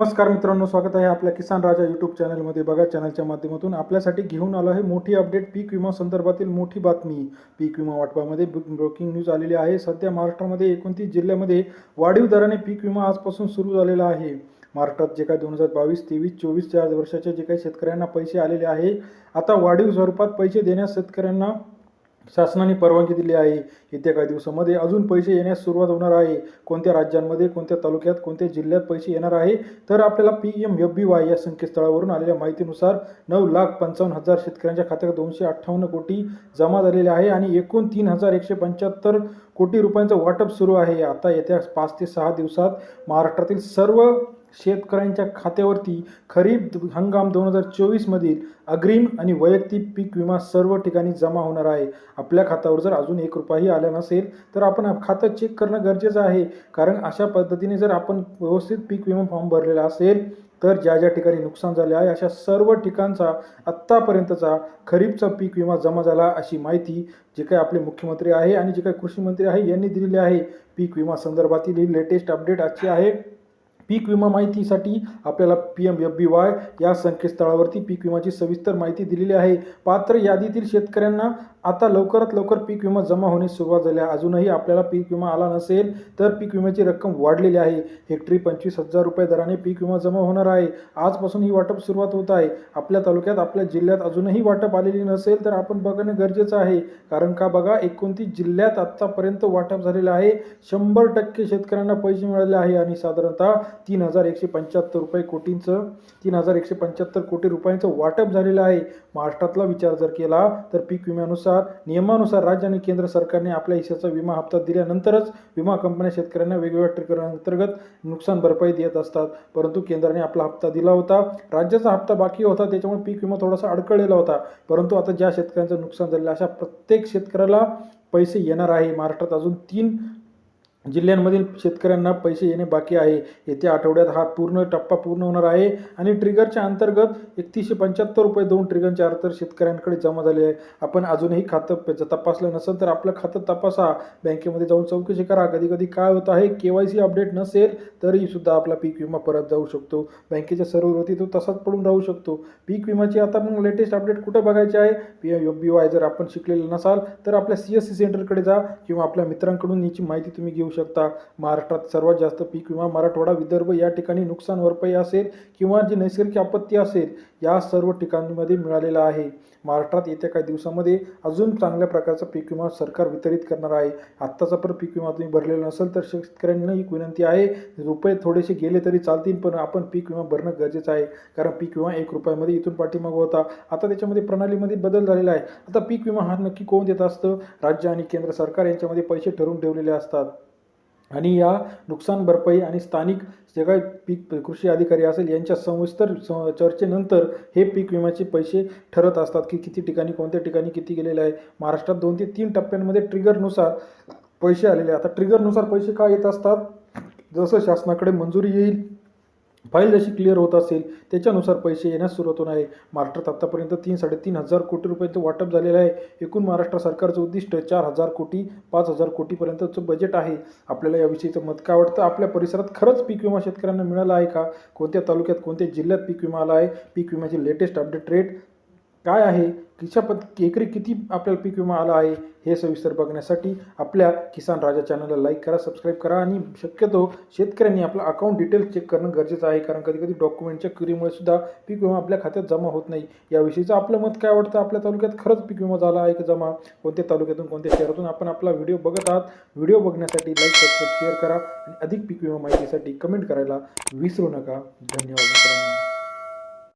नमस्कार मित्रांनो स्वागत आहे आपल्या किसान राजा यूट्यूब चॅनलमध्ये. बघा चॅनलच्या माध्यमातून आपल्यासाठी घेऊन आलो आहे मोठी अपडेट पीक विमा संदर्भातील मोठी बातमी. पीक विमा वाटपामध्ये ब्रोकिंग न्यूज आलेली आहे. सध्या महाराष्ट्रामध्ये एकोणतीस जिल्ह्यामध्ये वाढीव दराने पीक विमा आजपासून सुरू झालेला आहे. महाराष्ट्रात जे काही दोन हजार बावीस तेवीस चोवीस चार वर्षाचे जे काही शेतकऱ्यांना पैसे आलेले आहे आता वाढीव स्वरूपात पैसे देण्यास शेतकऱ्यांना शासनाने परवानगी दिली आहे. येत्या काही दिवसामध्ये अजून पैसे येण्यास सुरुवात होणार आहे. कोणत्या राज्यांमध्ये कोणत्या तालुक्यात कोणत्या जिल्ह्यात पैसे येणार आहे? तर आपल्याला P M F B Y या संकेतस्थळावरून आलेल्या माहितीनुसार नऊ लाख पंचावन्न हजार शेतकऱ्यांच्या खात्यात दोनशे अठ्ठावन्न कोटी जमा झालेले आहे आणि एकूण तीन हजार एकशे पंच्याहत्तर कोटी रुपयांचं वाटप सुरू आहे. आता येत्या पाच ते सहा दिवसात महाराष्ट्रातील सर्व शेतकऱ्यांच्या खात्यावरती खरीप हंगाम दोन हजार चोवीसमधील अग्रिम आणि वैयक्तिक पीक विमा सर्व ठिकाणी जमा होणार आहे. आपल्या खात्यावर जर अजून एक रुपयाही आला नसेल तर आपण खातं चेक करणं गरजेचं आहे. कारण अशा पद्धतीने जर आपण व्यवस्थित पीक विमा फॉर्म भरलेला असेल तर ज्या ज्या ठिकाणी नुकसान झाले आहे अशा सर्व ठिकाणचा आत्तापर्यंतचा खरीपचा पीक विमा जमा झाला अशी माहिती जे काही आपले मुख्यमंत्री आहे आणि जे काही कृषी मंत्री आहे यांनी दिलेली आहे. पीक विमा संदर्भातील ही लेटेस्ट अपडेट आजची आहे. पीक विमा माहितीसाठी आपल्याला P M F B Y या संकेतस्थळावरती पीक विमाची सविस्तर माहिती दिलेली आहे. पात्र यादीतील शेतकऱ्यांना आता लवकरात लवकर पीक विमा जमा होण्यास सुरुवात झाली आहे. अजूनही आपल्याला पीक विमा आला नसेल तर पीक विम्याची रक्कम वाढलेली आहे. हेक्टरी पंचवीस हजार रुपये दराने पीक विमा जमा होणार आहे. आजपासून ही वाटप सुरुवात होत आहे. आपल्या तालुक्यात आपल्या जिल्ह्यात अजूनही वाटप आलेली नसेल तर आपण बघणं गरजेचं आहे. कारण का बघा एकोणतीस जिल्ह्यात आत्तापर्यंत वाटप झालेलं आहे. शंभर टक्के शेतकऱ्यांना पैसे मिळाले आहे. आणि साधारणतः तीन हजार एकशे पंच्याहत्तर रुपये कोटींचं तीन हजार एकशे पंच्याहत्तर कोटी रुपयांचं वाटप झालेलं आहे. महाराष्ट्रातला विचार जर केला तर पीक विम्यानुसार नियमानुसार राज्य आणि केंद्र सरकारने आपल्या हिश्याचा विमा हप्ता दिल्यानंतरच विमा कंपन्या शेतकऱ्यांना वेगवेगळ्या ट्रिगरांतर्गत नुकसान भरपाई देत असतात. परंतु केंद्राने आपला हप्ता दिला होता. राज्याचा हप्ता बाकी होता त्याच्यामुळे पीक विमा थोडासा अडकळलेला होता. परंतु आता ज्या शेतकऱ्यांचं नुकसान झालेलं अशा प्रत्येक शेतकऱ्याला पैसे येणार आहे. महाराष्ट्रात अजून तीन जिल्ह्यांमधील शेतकऱ्यांना पैसे येणे बाकी आहे. येत्या आठवड्यात हा पूर्ण टप्पा पूर्ण होणार आहे आणि ट्रिगरच्या अंतर्गत एकतीसशे पंच्याहत्तर रुपये दोन ट्रिगरच्या अर्थ शेतकऱ्यांकडे जमा झाले आहे. आपण अजूनही खातं जर तपासलं नसेल तर आपलं खातं तपासा. बँकेमध्ये जाऊन चौकशी करा. कधी कधी काय होतं आहे के वाय सी अपडेट नसेल तरी सुद्धा आपला पीक विमा परत जाऊ शकतो. बँकेच्या सर्व वरती तो तसाच पडून राहू शकतो. पीक विमाची आता मग लेटेस्ट अपडेट कुठं बघायचे आहे? पी एम बी वाय जर आपण शिकलेलं नसाल तर आपल्या सी एस सी सेंटरकडे जा किंवा आपल्या मित्रांकडून याची माहिती तुम्ही घेऊ शकता. महाराष्ट्रात सर्वात जास्त पीक विमा मराठवाडा विदर्भ या ठिकाणी नुकसान भरपाई असेल किंवा जी नैसर्गिक आपत्ती असेल या सर्व ठिकाणीमध्ये मिळालेला आहे. महाराष्ट्रात येत्या काही दिवसामध्ये अजून चांगल्या प्रकारचा पीक विमा सरकार वितरित करणार आहे. आत्ताचा पण पीक विमा तुम्ही भरलेला नसेल तर शेतकऱ्यांना एक विनंती आहे रुपये थोडेसे गेले तरी चालतील पण आपण पीक विमा भरणं गरजेचं आहे. कारण पीक विमा एक रुपयामध्ये इथून पाठीमागं होता. आता त्याच्यामध्ये प्रणालीमध्ये बदल झालेला आहे. आता पीक विमा हा नक्की कोण देत असतं? राज्य आणि केंद्र सरकार यांच्यामध्ये पैसे ठरवून ठेवलेले असतात. आणि या नुकसान भरपाई आणि स्थानिक जे काही पीक कृषी अधिकारी असेल यांच्या सविस्तर चर्चेनंतर हे पीक विम्याचे पैसे ठरत असतात की किती ठिकाणी कोणत्या ठिकाणी किती गेलेले आहे महाराष्ट्रात दोन ते तीन टप्प्यांमध्ये ट्रिगरनुसार पैसे आलेले आहे. आता ट्रिगरनुसार पैसे का येत असतात जसं शासनाकडे मंजुरी येईल फाईल जशी क्लिअर होत असेल त्याच्यानुसार पैसे येण्यास सुरुवात होणार आहे. महाराष्ट्रात आत्तापर्यंत तीन साडेतीन हजार कोटी रुपयांचं वाटप झालेलं आहे. एकूण महाराष्ट्र सरकारचं उद्दिष्ट चार हजार कोटी पाच हजार कोटीपर्यंतचं बजेट आहे. आपल्याला याविषयीचं मत काय वाटतं? आपल्या परिसरात खरंच पीक विमा शेतकऱ्यांना मिळाला आहे का? कोणत्या तालुक्यात कोणत्या जिल्ह्यात पीक विमा आला आहे? पीक विम्याची लेटेस्ट अपडेट रेट काय आहे? किशा पद एकरी किती आपल्याला पीक विमा आला आहे? हे सविस्तर बघण्यासाठी आपल्या किसान राजा चॅनलला लाईक करा सबस्क्राईब करा आणि शक्यतो शेतकऱ्यांनी आपलं अकाउंट डिटेल्स चेक करणं गरजेचं आहे. कारण कधी कधी डॉक्युमेंटच्या क्युरीमुळे सुद्धा पीक विमा आपल्या खात्यात जमा होत नाही. याविषयीचं आपलं मत काय वाटतं आपल्या तालुक्यात खरंच पीक विमा झाला आहे की जमा? कोणत्या तालुक्यातून कोणत्या शहरातून? आपण आपला व्हिडिओ बघत आहात. व्हिडिओ बघण्यासाठी लाईक सबस्क्राईब शेअर करा आणि अधिक पीक विमा माहितीसाठी कमेंट करायला विसरू नका. धन्यवाद मित्रांनो.